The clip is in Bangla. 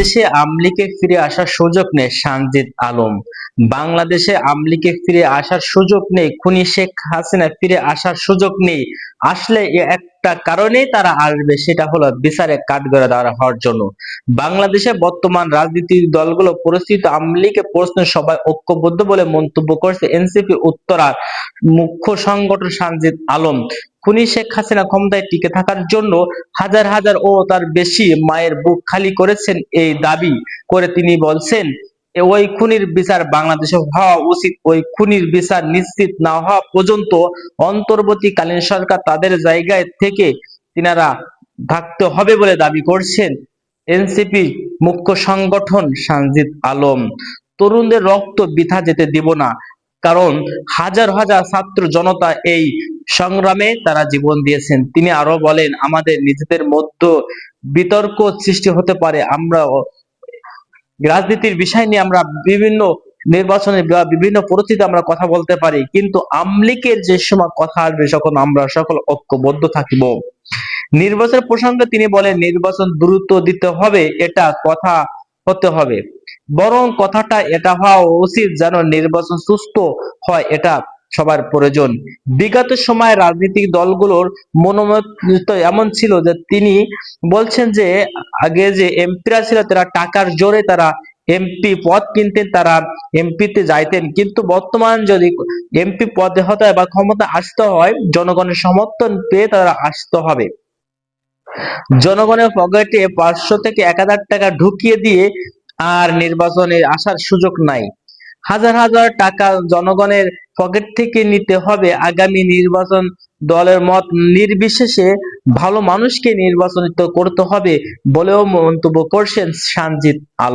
বাংলাদেশে আমলিকে ফিরে আসার সুযোগ নেই সানজিদ আলম। বাংলাদেশে আমলিকে ফিরে আসার সুযোগ নেই, খুনি শেখ হাসিনা ফিরে আসার সুযোগ নেই। আসলে একটা কারণেই তারা আসবে, সেটা হলো বিচারে কাঠগড়া দেওয়া হওয়ার জন্য। বাংলাদেশে বর্তমান রাজনীতির দলগুলো পরিস্থিতি আমলিকে প্রশ্ন সবাই ঐক্যবদ্ধ বলে মন্তব্য করেছে এনসিপি উত্তরার মুখ্য সংগঠন সানজিদ আলম। খুনি শেখ হাসিনা ক্ষমতায় টিকে থাকার জন্য হাজার হাজার ও তার বেশি মায়ের বুক খালি করেছেন এই দাবি করে তিনি বলছেন ওই খুনির বিচার বাংলাদেশে হওয়া উচিত। ওই খুনির বিচার নিশ্চিত না হওয়া পর্যন্ত অন্তর্বর্তীকালীন সরকার তাদের জায়গায় থেকে তিনারা থাকতে হবে বলে দাবি করছেন এনসিপি মুখ্য সংগঠন সানজিদ আলম। তরুণদের রক্ত বৃথা যেতে দিব না, কারণ হাজার হাজার ছাত্র জনতা এই সংগ্রামে তারা জীবন দিয়েছেন। তিনি আরও বলেন, আমাদের নিজেদের মধ্যে বিতর্ক সৃষ্টি হতে পারে আমরা রাজনীতির বিষয় নিয়ে আমরা বিভিন্ন নির্বাচনে বিভিন্ন পরিস্থিতিতে আমরা কথা বলতে পারি, কিন্তু আমলিকের যে সময় কথা আসবে যখন আমরা সকল ঐক্যবদ্ধ থাকিব। নির্বাচন প্রসঙ্গে তিনি বলেন, নির্বাচন দ্রুত দিতে হবে, এটা কথা হতে হবে। বরং কথাটা এটা হওয়া উচিত যেন নির্বাচন সুস্থ হয়, এটা সবার প্রয়োজন। বিগত সময় রাজনৈতিক দলগুলোর মনোমত এমন ছিল যে তিনি বলছেন যে, আগে যে এমপিরা ছিল তারা টাকার জোরে তারা এমপি পদ কিনতেন, তারা এমপিতে যাইতেন। কিন্তু বর্তমান যদি এমপি পদে হতে বা ক্ষমতা আসতে হয়, জনগণের সমর্থন পেয়ে তারা আসতে হবে। জনগণের পকেটে পাঁচশো থেকে এক হাজার টাকা ঢুকিয়ে দিয়ে আর নির্বাচনে আসার সুযোগ নাই। হাজার হাজার টাকা জনগণের পকেট থেকে নিতে হবে আগামী নির্বাচন দলের মত নির্বিশেষে ভালো মানুষকে নির্বাচনিত করতে হবে বলেও মন্তব্য করছেন সানজিদ আলম।